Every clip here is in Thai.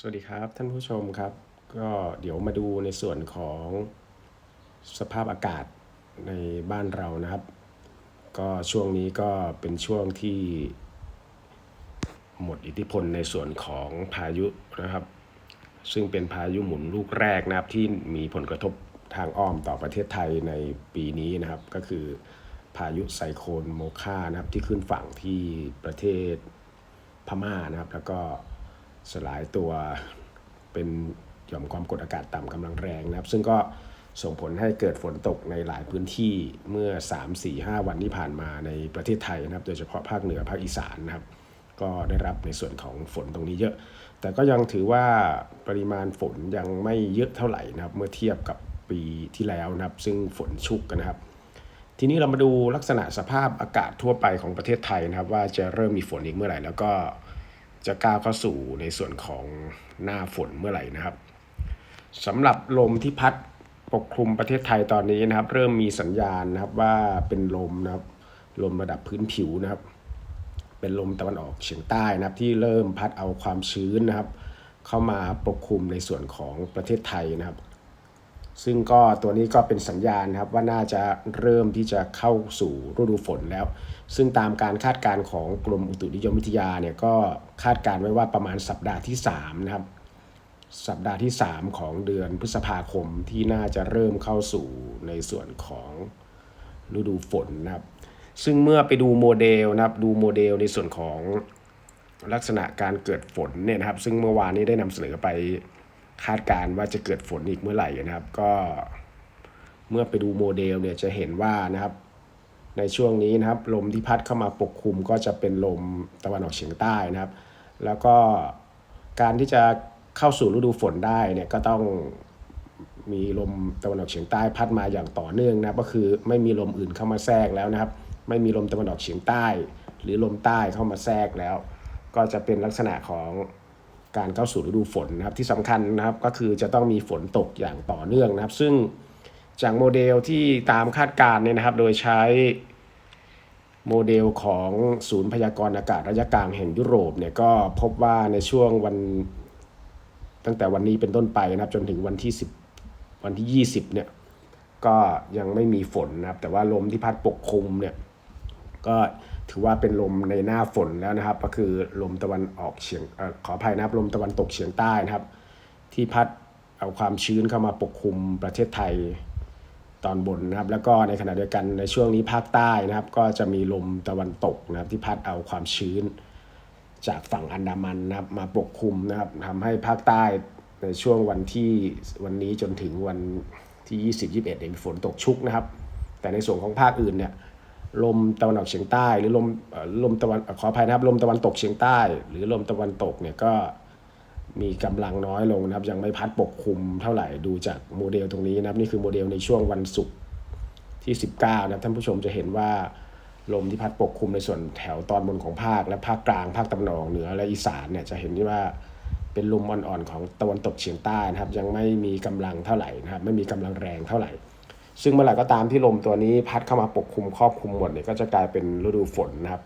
สวัสดีครับท่านผู้ชมครับ ก็เดี๋ยวมาดูในส่วนของสภาพอากาศในบ้านเรานะครับ ก็ช่วงนี้ก็เป็นช่วงที่หมดอิทธิพลในส่วนของพายุนะครับ ซึ่งเป็นพายุหมุนลูกแรกนะครับที่มีผลกระทบทางอ้อมต่อประเทศไทยในปีนี้นะครับ ก็คือพายุไซโคลนโมคานะครับที่ขึ้นฝั่งที่ประเทศพม่านะครับ แล้วก็ สลายตัวเป็นหย่อมความกดอากาศต่ำกำลังแรงนะครับ ซึ่งก็ส่งผลให้เกิดฝนตกในหลายพื้นที่เมื่อ 3 4 5 วันที่ผ่านมาในประเทศไทยนะครับ โดยเฉพาะภาคเหนือภาคอีสานนะครับ ก็ได้รับในส่วนของฝนตรงนี้เยอะ แต่ก็ยังถือว่าปริมาณฝนยังไม่เยอะเท่าไหร่นะครับ เมื่อเทียบกับปีที่แล้วนะครับ ซึ่งฝนชุกกันนะครับ ทีนี้เรามาดูลักษณะสภาพอากาศทั่วไปของประเทศไทยนะครับ ว่าจะเริ่มมีฝนอีกเมื่อไหร่ แล้วก็ จะก้าวเข้าสู่ในส่วนของหน้าฝนเมื่อไหร่นะครับสำหรับลมที่พัดปกคลุมประเทศไทยตอนนี้นะครับ เริ่มมีสัญญาณนะครับว่าเป็นลมนะครับ ลมระดับพื้นผิวนะครับ เป็นลมตะวันออกเฉียงใต้นะครับ ที่เริ่มพัดเอาความชื้นนะครับ เข้ามาปกคลุมในส่วนของประเทศไทยนะครับ ซึ่งก็ตัวนี้ก็เป็นสัญญาณนะครับว่าน่าจะเริ่มที่จะเข้าสู่ฤดูฝนแล้ว ซึ่งตามการคาดการณ์ของกรมอุตุนิยมวิทยาเนี่ยก็คาดการณ์ไว้ว่าประมาณสัปดาห์ที่3นะครับสัปดาห์ที่ 3 ของเดือนพฤษภาคมที่น่าจะเริ่มเข้าสู่ในส่วนของฤดูฝนนะครับ ซึ่งเมื่อไปดูโมเดลนะครับดูโมเดลในส่วนของลักษณะการเกิดฝนเนี่ยนะครับ ซึ่งเมื่อวานนี้ได้นำเสนอไป คาดการณ์ว่าจะเกิดฝนอีกเมื่อไหร่นะครับ ก็เมื่อไปดูโมเดลเนี่ยจะเห็นว่านะครับ ในช่วงนี้นะครับ ลมที่พัดเข้ามาปกคลุมก็จะเป็นลมตะวันออกเฉียงใต้นะครับ แล้วก็การที่จะเข้าสู่ฤดูฝนได้เนี่ยก็ต้องมีลมตะวันออกเฉียงใต้พัดมาอย่างต่อเนื่องนะก็คือไม่มีลมอื่นเข้ามาแทรกแล้วนะครับ ไม่มีลมตะวันออกเฉียงใต้ หรือลมใต้เข้ามาแทรกแล้ว ก็จะเป็นลักษณะของ การเข้าสู่ฤดูฝนนะครับที่สำคัญนะครับก็คือจะต้องมีฝนตกอย่างต่อเนื่องนะครับ ซึ่งจากโมเดลที่ตามคาดการณ์เนี่ยนะครับ โดยใช้โมเดลของศูนย์พยากรณ์อากาศระยะกลางแห่งยุโรปเนี่ยก็พบว่าในช่วงวันตั้งแต่วันนี้เป็นต้นไปนะครับ จนถึงวันที่ 10 วันที่ 20เนี่ยก็ยังไม่มีฝนนะครับ แต่ว่าลมที่พัดปกคลุมเนี่ยก็ ถือว่าเป็นลมในหน้าฝนแล้วนะครับ ก็คือลมตะวันออกเฉียงออขออภัยนะครับลมตะวันตกเฉียงใต้นะครับ ที่พัดเอาความชื้นเข้ามาปกคลุมประเทศไทยตอนบนนะครับ แล้วก็ในขณะเดียวกันในช่วงนี้ภาคใต้นะครับ ก็จะมีลมตะวันตกนะครับ ที่พัดเอาความชื้น จากฝั่งอันดามันนะครับมาปกคลุมนะครับทำให้ภาคใต้ในช่วงวันที่วันนี้จนถึงวันที่ 20 21เนี่ยมีฝนตกชุกนะครับ แต่ในส่วนของภาคอื่นเนี่ย ลมตะวันออกเฉียงใต้ หรือลมลมตะวันขออภัยนะครับ ลมตะวันตกเฉียงใต้ หรือลมตะวันตกเนี่ยก็มีกำลังน้อยลงนะครับ ยังไม่พัดปกคลุมเท่าไหร่ดูจากโมเดลตรงนี้นะครับ นี่คือโมเดลในช่วงวันศุกร์ที่ 19 นะครับท่านผู้ชมจะเห็นว่าลมที่พัดปกคลุมในส่วนแถวตอนบนของภาค และภาคกลางภาคตะวันออกเหนือและอีสานเนี่ยจะเห็นที่ว่าเป็นลมอ่อนๆของตะวันตกเฉียงใต้นะครับ ยังไม่มีกำลังเท่าไหร่นะครับ ไม่มีกำลังแรงเท่าไหร่ ซึ่งเมื่อไหร่ก็ตามที่ลมตัวนี้พัดเข้ามาปกคลุมครอบคลุมหมดเนี่ยก็จะกลายเป็นฤดูฝนนะครับ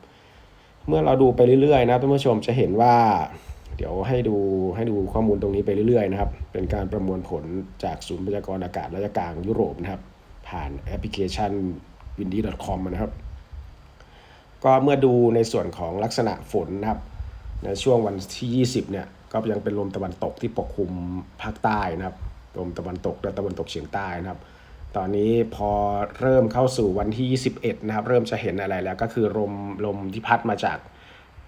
เมื่อเราดูไปเรื่อยๆนะท่านผู้ชมจะเห็นว่า เดี๋ยวให้ดูให้ดูข้อมูลตรงนี้ไปเรื่อยๆนะครับ เป็นการประมวลผลจากศูนย์พยากรณ์อากาศระยะกลางยุโรปนะครับ ผ่านแอปพลิเคชัน windy.com นะครับ ก็เมื่อดูในส่วนของลักษณะฝนนะครับในช่วงวันที่ 20 เนี่ยก็ยังเป็นลมตะวันตกที่ปกคลุมภาคใต้นะครับ ลมตะวันตกและตะวันตกเฉียงใต้นะครับ ตอนนี้พอเริ่มเข้าสู่วันที่ 21 นะครับ เริ่มจะเห็นอะไรแล้วก็คือลมลมที่พัดมาจาก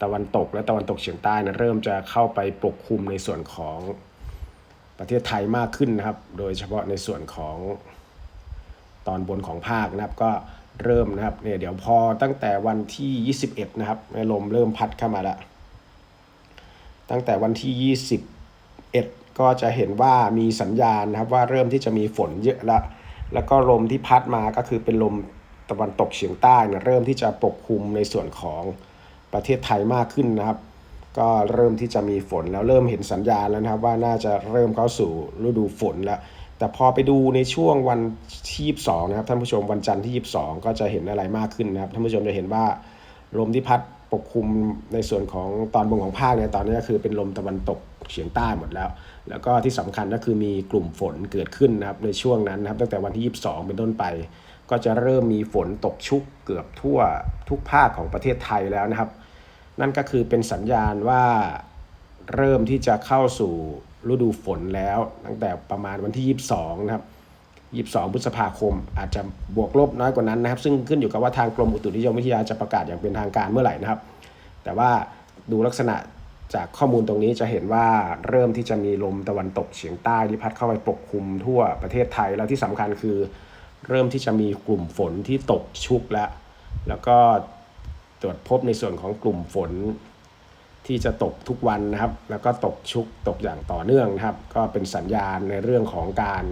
ตะวันตกและตะวันตกเฉียงใต้นะเริ่มจะเข้าไปปกคลุมในส่วนของประเทศไทยมากขึ้นนะครับ โดยเฉพาะในส่วนของตอนบนของภาคนะครับก็เริ่มนะครับเนี่ยเดี๋ยวพอตั้งแต่วันที่ 21 นะครับลมเริ่มพัดเข้ามาแล้ว ตั้งแต่วันที่ 21 ก็จะเห็นว่ามีสัญญาณนะครับว่าเริ่มที่จะมีฝนเยอะแล้ว แล้วก็ลมที่พัดมาก็คือเป็นลมตะวันตกเฉียงใต้นี่ยเริ่มที่จะปกคลุมในส่วนของประเทศไทยมากขึ้นนะครับ ก็เริ่มที่จะมีฝนแล้วเริ่มเห็นสัญญาณแล้วนะครับ ว่าน่าจะเริ่มเข้าสู่ฤดูฝนแล้ว แต่พอไปดูในช่วงวันที่22นะครับท่านผู้ชมวันจันทร์ที่ 22 ก็จะเห็นอะไรมากขึ้นนะครับท่านผู้ชมจะเห็นว่าลมที่พัดปกคลุมในส่วนของตอนบนของภาคเนี่ยตอนนี้ก็คือเป็นลมตะวันตก เฉียงใต้หมดแล้ว แล้วก็ที่สำคัญก็คือมีกลุ่มฝนเกิดขึ้นนะครับในช่วงนั้นนะครับตั้งแต่วันที่ 22 เป็นต้นไป ก็จะเริ่มมีฝนตกชุกเกือบทั่วทุกภาคของประเทศไทยแล้วนะครับ นั่นก็คือเป็นสัญญาณว่าเริ่มที่จะเข้าสู่ฤดูฝนแล้ว ตั้งแต่ประมาณวันที่ 22 นะครับ22 พฤษภาคม อาจจะบวกลบน้อยกว่านั้นนะครับ ซึ่งขึ้นอยู่กับว่าทางกรมอุตุนิยมวิทยาจะประกาศอย่างเป็นทางการเมื่อไหร่นะครับ แต่ว่าดูลักษณะ จากข้อมูลตรงนี้จะเห็นว่าเริ่มที่จะมีลมตะวันตกเฉียงใต้ที่พัดเข้าไปปกคลุมทั่วประเทศไทยแล้วที่สำคัญคือ เริ่มที่จะมีกลุ่มฝนที่ตกชุกแล้ว แล้วก็ตรวจพบในส่วนของกลุ่มฝนที่จะตกทุกวันนะครับ แล้วก็ตกชุกตกอย่างต่อเนื่องนะครับ ก็เป็นสัญญาณในเรื่องของการ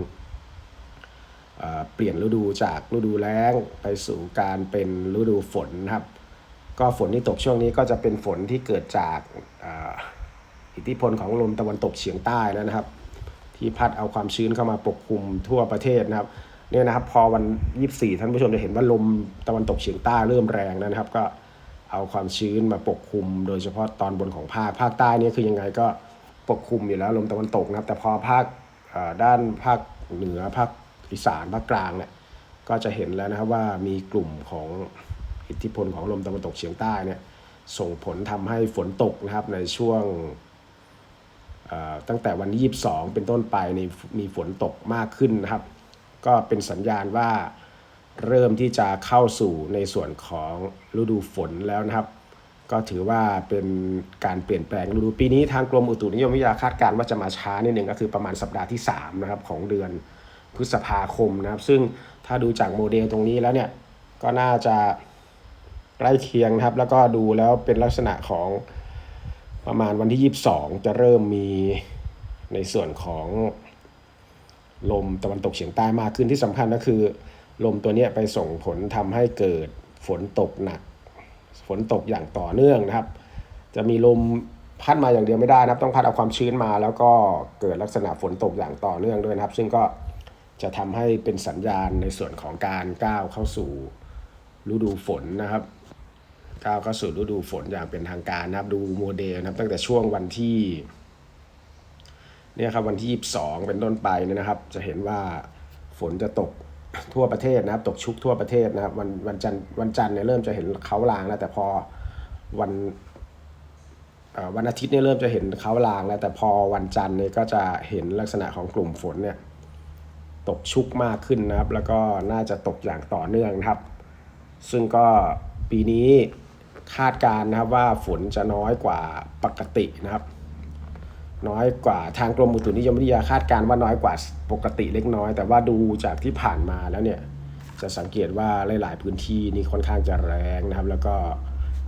เเปลี่ยนฤดูจากฤดูแล้งไปสู่การเป็นฤดูฝนนะครับ ก็ฝนที่ตกช่วงนี้ก็จะเป็นฝนที่เกิดจาก อิทธิพลของลมตะวันตกเฉียงใต้นะครับ ที่พัดเอาความชื้นเข้ามาปกคลุมทั่วประเทศนะครับเนี่ยนะครับพอวัน 24 ท่านผู้ชมจะเห็นว่าลมตะวันตกเฉียงใต้เริ่มแรงนะครับ ก็เอาความชื้นมาปกคลุม โดยเฉพาะตอนบนของภาคภาคใต้เนี่ยคือยังไงก็ปกคลุมอยู่แล้วลมตะวันตกนะครับ แต่พอภาคด้านภาคเหนือภาคอีสานภาคกลางเนี่ยก็จะเห็นแล้วนะครับว่ามีกลุ่มของอิทธิพลของลมตะวันตกเฉียงใต้เนี่ย ส่งผลทำให้ฝนตกนะครับในช่วงตั้งแต่วันที่ 22 เป็นต้นไปนี่มีฝนตกมากขึ้นนะครับ ก็เป็นสัญญาณว่าเริ่มที่จะเข้าสู่ในส่วนของฤดูฝนแล้วนะครับ ก็ถือว่าเป็นการเปลี่ยนแปลงฤดูปีนี้ทางกรมอุตุนิยมวิทยาคาดการณ์ว่าจะมาช้านิดหนึ่งก็คือประมาณสัปดาห์ที่3นะครับของเดือนพฤษภาคมนะครับ ซึ่งถ้าดูจากโมเดลตรงนี้แล้วเนี่ยก็น่าจะ ใกล้เคียงนะครับ แล้วก็ดูแล้วเป็นลักษณะของประมาณวันที่ 22 จะเริ่มมีในส่วนของลมตะวันตกเฉียงใต้มากขึ้นที่สำคัญก็คือ ลมตัวนี้ไปส่งผลทำให้เกิดฝนตกหนัก ฝนตกอย่างต่อเนื่องนะครับ จะมีลมพัดมาอย่างเดียวไม่ได้นะครับ ต้องพัดเอาความชื้นมา แล้วก็เกิดลักษณะฝนตกอย่างต่อเนื่องด้วยนะครับ ซึ่งก็จะทำให้เป็นสัญญาณในส่วนของการก้าวเข้าสู่ฤดูฝนนะครับ ก้าวเข้าสู่ฤดูฝนอย่างเป็นทางการนะครับ ดูโมเดลนะครับ ตั้งแต่ช่วงวันที่เนี่ยครับวันที่ 22 เป็นต้นไปเนี่ยนะครับ จะเห็นว่าฝนจะตกทั่วประเทศนะครับ ตกชุกทั่วประเทศนะครับวันวันจันทร์วันจันทร์เนี่ยเริ่มจะเห็นเขาลางแล้ว แต่พอวันวันอาทิตย์เนี่ยเริ่มจะเห็นเขาลางแล้ว แต่พอวันจันทร์เนี่ยก็จะเห็นลักษณะของกลุ่มฝนเนี่ยตกชุกมากขึ้นนะครับ แล้วก็น่าจะตกอย่างต่อเนื่องนะครับ ซึ่งก็ปีนี้ คาดการณ์นะครับว่าฝนจะน้อยกว่าปกตินะครับ น้อยกว่าทางกรมอุตุนิยมวิทยาคาดการณ์ว่าน้อยกว่าปกติเล็กน้อย แต่ว่าดูจากที่ผ่านมาแล้วเนี่ยจะสังเกตว่าหลาย ๆ พื้นที่นี่ค่อนข้างจะแรงนะครับ แล้วก็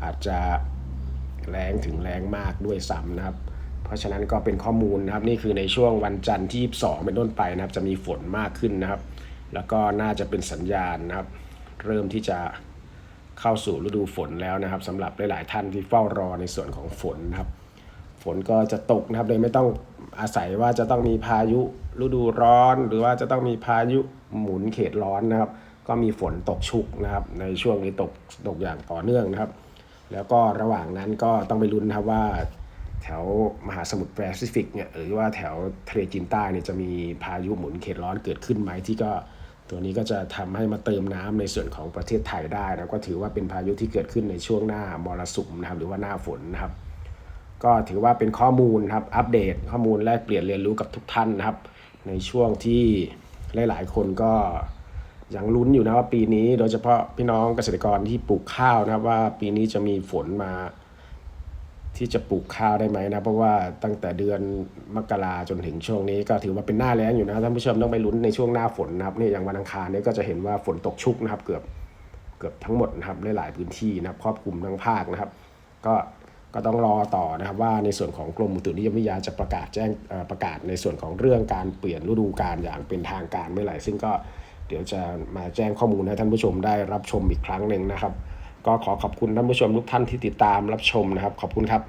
อาจจะแรงถึงแรงมากด้วยซ้ำนะครับ เพราะฉะนั้นก็เป็นข้อมูลนะครับ นี่คือในช่วงวันจันทร์ที่ 22 เป็นต้นไปนะครับ จะมีฝนมากขึ้นนะครับ แล้วก็น่าจะเป็นสัญญาณนะครับ เริ่มที่จะ เข้าสู่ฤดูฝนแล้วนะครับสำหรับหลาย ๆ ท่านที่เฝ้ารอในส่วนของฝนนะครับ ฝนก็จะตกนะครับโดยไม่ต้องอาศัยว่าจะต้องมีพายุฤดูร้อน หรือว่าจะต้องมีพายุหมุนเขตร้อนนะครับ ก็มีฝนตกชุกนะครับ ในช่วงนี้ตกตกอย่างต่อเนื่องนะครับ แล้วก็ระหว่างนั้นก็ต้องไปลุ้นครับว่าแถวมหาสมุทรแปซิฟิกเนี่ยหรือว่าแถวทะเลจีนใต้เนี่ยจะมีพายุหมุนเขตร้อนเกิดขึ้นไหมที่ก็ ตัวนี้ก็จะทำให้มาเติมน้ำในส่วนของประเทศไทยได้นะก็ถือว่าเป็นพายุที่เกิดขึ้นในช่วงหน้ามรสุมนะครับหรือว่าหน้าฝนนะครับ ก็ถือว่าเป็นข้อมูลครับอัปเดตข้อมูลแลกเปลี่ยนเรียนรู้กับทุกท่านนะครับ ในช่วงที่หลาย ๆ คนก็ยังลุ้นอยู่นะว่าปีนี้ โดยเฉพาะพี่น้องเกษตรกรที่ปลูกข้าวนะครับว่าปีนี้จะมีฝนมา ที่จะปลูกข้าวได้ไหมนะ เพราะว่าตั้งแต่เดือนมกราจนถึงช่วงนี้ก็ถือว่าเป็นหน้าแล้งอยู่นะท่านผู้ชมต้องไปลุ้นในช่วงหน้าฝนนะครับนี่ยอย่างวันอังคารนี้ก็จะเห็นว่าฝนตกชุกนะครับ เกือบเกือบทั้งหมดนะครับหลายพื้นที่นะครับครอบคลุมทั้งภาคนะครับ ก็ก็ต้องรอต่อนะครับว่าในส่วนของกรมอุตุนิยมวิทยาจะประกาศแจ้งประกาศในส่วนของเรื่องการเปลี่ยนฤดูกาลอย่างเป็นทางการเมื่อไหร่ซึ่งก็เดี๋ยวจะมาแจ้งข้อมูลให้ท่านผู้ชมได้รับชมอีกครั้งหนึ่งนะครับ ก็ขอขอบคุณท่านผู้ชมทุกท่านที่ติดตามรับชมนะครับ ขอบคุณครับ